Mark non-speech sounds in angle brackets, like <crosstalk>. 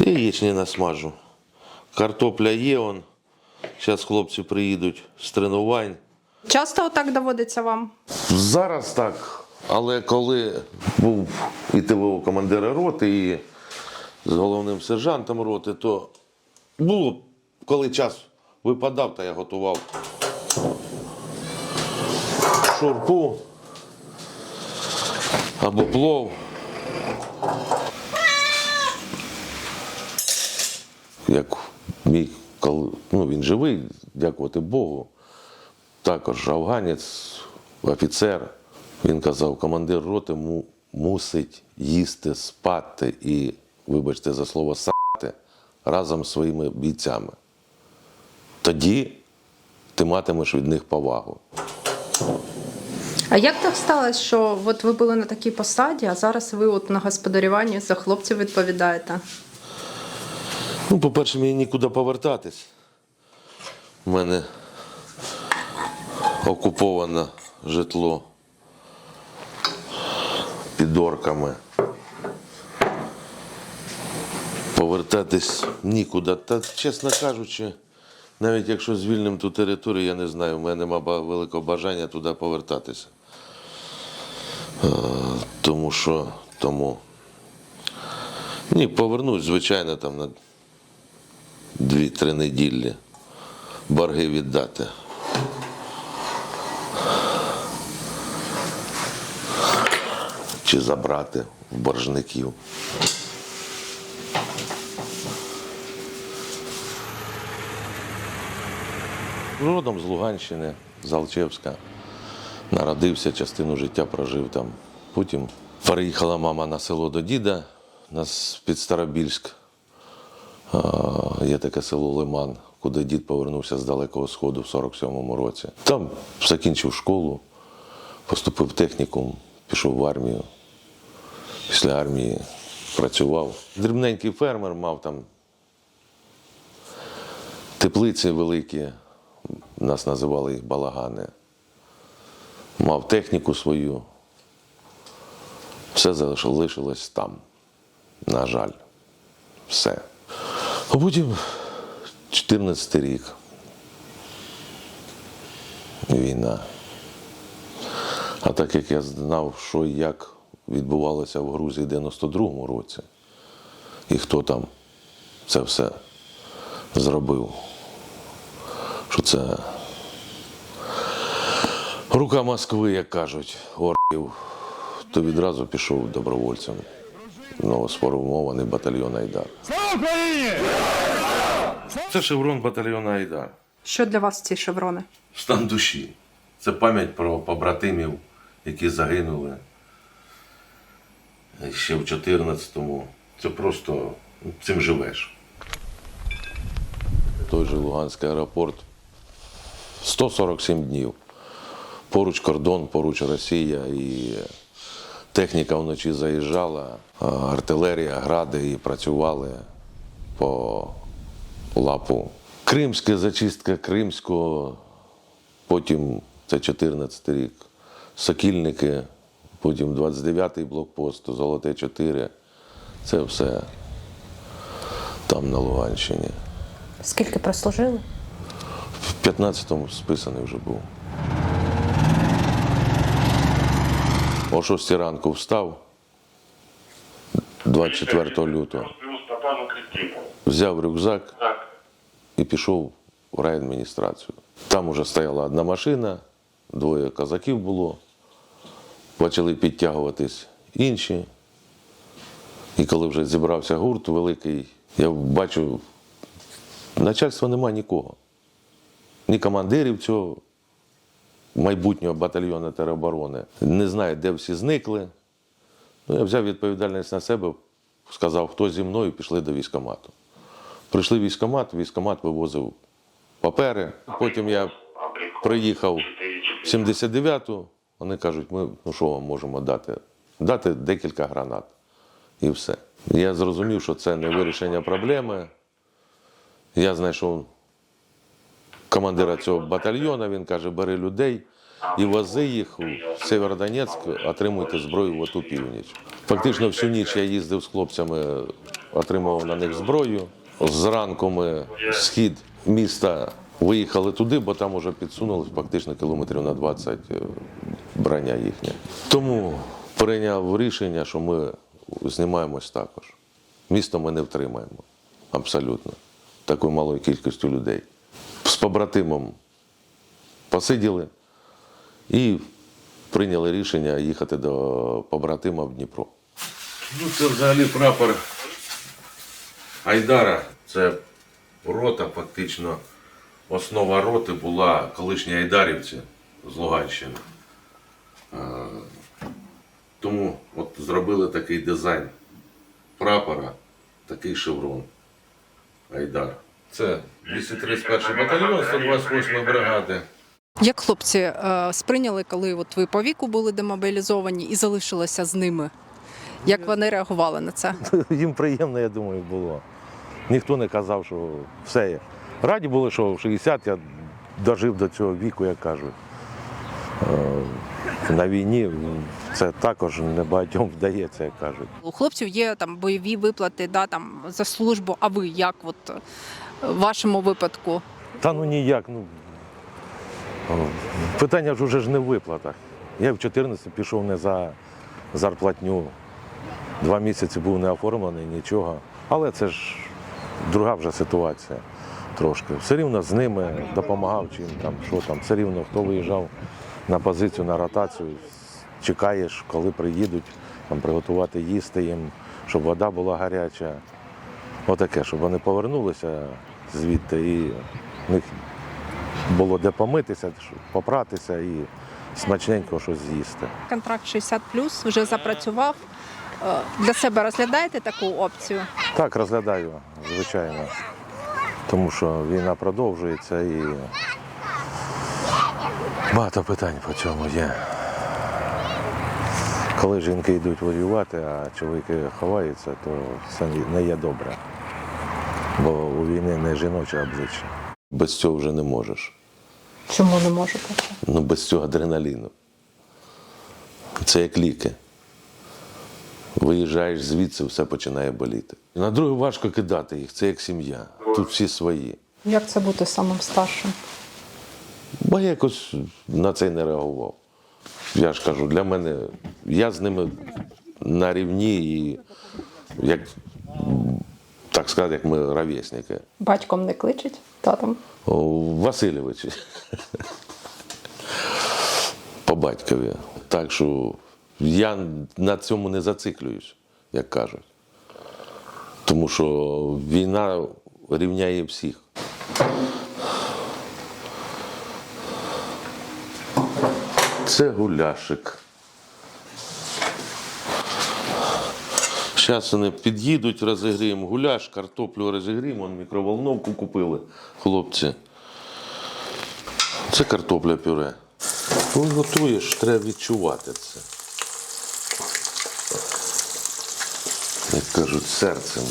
Яєчні насмажу. Картопля є он. Зараз хлопці приїдуть з тренувань. Часто отак доводиться вам? Зараз так. Але коли був і ТВО командира роти, і з головним сержантом роти, то було, коли час випадав, то я готував шурпу або плов. Як мій ну, він живий, дякувати Богу. Також афганець, офіцер. Він казав, командир роти му, мусить їсти, спати і, вибачте за слово, сати разом з своїми бійцями. Тоді ти матимеш від них повагу. А як так сталося, що от ви були на такій посаді, а зараз ви от на господарюванні за хлопців відповідаєте? Ну, по-перше, мені нікуди повертатись. У мене окуповане житло під орками. Повертатись нікуди. Та, чесно кажучи, навіть якщо звільнимо ту територію, я не знаю, в мене нема великого бажання туди повертатися. Е, Тому що тому. Ні, повернусь, звичайно, там дві-три неділі борги віддати. Чи забрати в боржників. Родом з Луганщини, з Алчевська. Народився, частину життя прожив там. Потім переїхала мама на село до діда, нас під Старобільськ. Є таке село Лиман, куди дід повернувся з Далекого Сходу в 47-му році. Там закінчив школу, поступив в технікум, пішов в армію. Після армії працював. Дрібненький фермер мав там теплиці великі, нас називали їх балагани. Мав техніку свою. Все залишилось там. На жаль, все. А потім 14 рік. Війна. А так як я знав, що і як відбувалося в Грузії в 92-му році, і хто там це все зробив, що це рука Москви, як кажуть, орків, то відразу пішов добровольцем. Новосформований батальйон Айдар. Слава Україні! Це шеврон батальйону Айдар. Що для вас ці шеврони? Стан душі. Це пам'ять про побратимів, які загинули ще в 14-му. Це просто ну, цим живеш. Той же Луганський аеропорт 147 днів. Поруч кордон, поруч Росія і техніка вночі заїжджала, артилерія, гради і працювали по лапу. Кримська зачистка Кримського, потім це 14 рік. Сокільники, потім 29-й блокпост, Золоте 4. Це все там на Луганщині. Скільки прослужили? В 15-му списаний вже був. О 6 ранку встав 24 лютого. Взяв рюкзак і пішов в райадміністрацію. Там уже стояла одна машина, двоє козаків було. Почали підтягуватись інші. І коли вже зібрався гурт великий, я бачу, начальства нема нікого. Ні командирів цього майбутнього батальйону тероборони. Не знаю, де всі зникли. Ну, я взяв відповідальність на себе, сказав, хто зі мною, пішли до військкомату. Прийшли в військкомат, військкомат вивозив папери. Потім я приїхав в 79-ту. Вони кажуть, ми ну що вам можемо дати? Дати декілька гранат. І все. Я зрозумів, що це не вирішення проблеми. Я знайшов командира цього батальйону, він каже, бери людей і вози їх в Северодонецьк, отримуйте зброю в оту північ. Фактично всю ніч я їздив з хлопцями отримував на них зброю. Зранку ми схід міста виїхали туди, бо там вже підсунулись фактично кілометрів на 20 е, броня їхня. Тому прийняв рішення, що ми знімаємось також. Місто ми не втримаємо. Абсолютно. Такою малою кількістю людей. З побратимом посиділи і прийняли рішення їхати до побратима в Дніпро. Ну, це взагалі прапор Айдара. Це рота, фактично, основа роти була колишні айдарівці з Луганщини. Тому от зробили такий дизайн прапора, такий шеврон. Айдар. Це 231 батальйон 128 бригади. Як хлопці е, сприйняли, коли от ви по віку були демобілізовані і залишилися з ними? Як вони реагували на це? <laughs> Їм приємно, я думаю, було. Ніхто не казав, що все є. Раді були, що в 60 я дожив до цього віку, як кажуть. Е, На війні це також небагатьом вдається, як кажуть. У хлопців є там бойові виплати, да, там, за службу, а ви як от, в вашому випадку? Та ну ніяк. Ну, питання ж уже ж не в виплатах. Я в 14 пішов не за зарплатню. Два місяці був не оформлений, нічого. Але це ж друга вже ситуація трошки. Все рівно з ними допомагав, чим там, що там, все рівно хто виїжджав на позицію, на ротацію, чекаєш, коли приїдуть, там, приготувати їсти їм, щоб вода була гаряча. Отаке, щоб вони повернулися звідти і в них було де помитися, попратися і смачненько щось з'їсти. Контракт 60 вже запрацював. Е, Для себе розглядаєте таку опцію? Так, розглядаю, звичайно. Тому що війна продовжується і багато питань по цьому є. Коли жінки йдуть воювати, а чоловіки ховаються, то це не є добре. Бо у війни не жіноче обличчя. Без цього вже не можеш. Чому не можете? Ну, без цього адреналіну. Це як ліки. Виїжджаєш звідси, все починає боліти. На друге важко кидати їх, це як сім'я. Тут всі свої. Як це бути самим старшим? Бо я якось на це не реагував. Я ж кажу, для мене я з ними на рівні і як так сказати, як ми ровесники. Батьком не кличуть, татом. О, Васильович. По батькові. Так що я на цьому не зациклююсь, як кажуть. Тому що війна рівняє всіх. Це гуляшик. Зараз вони під'їдуть, розігріємо гуляш, картоплю розігріємо, вон мікроволновку купили хлопці. Це картопля пюре. Коли готуєш, треба відчувати це. Як кажуть, серцем.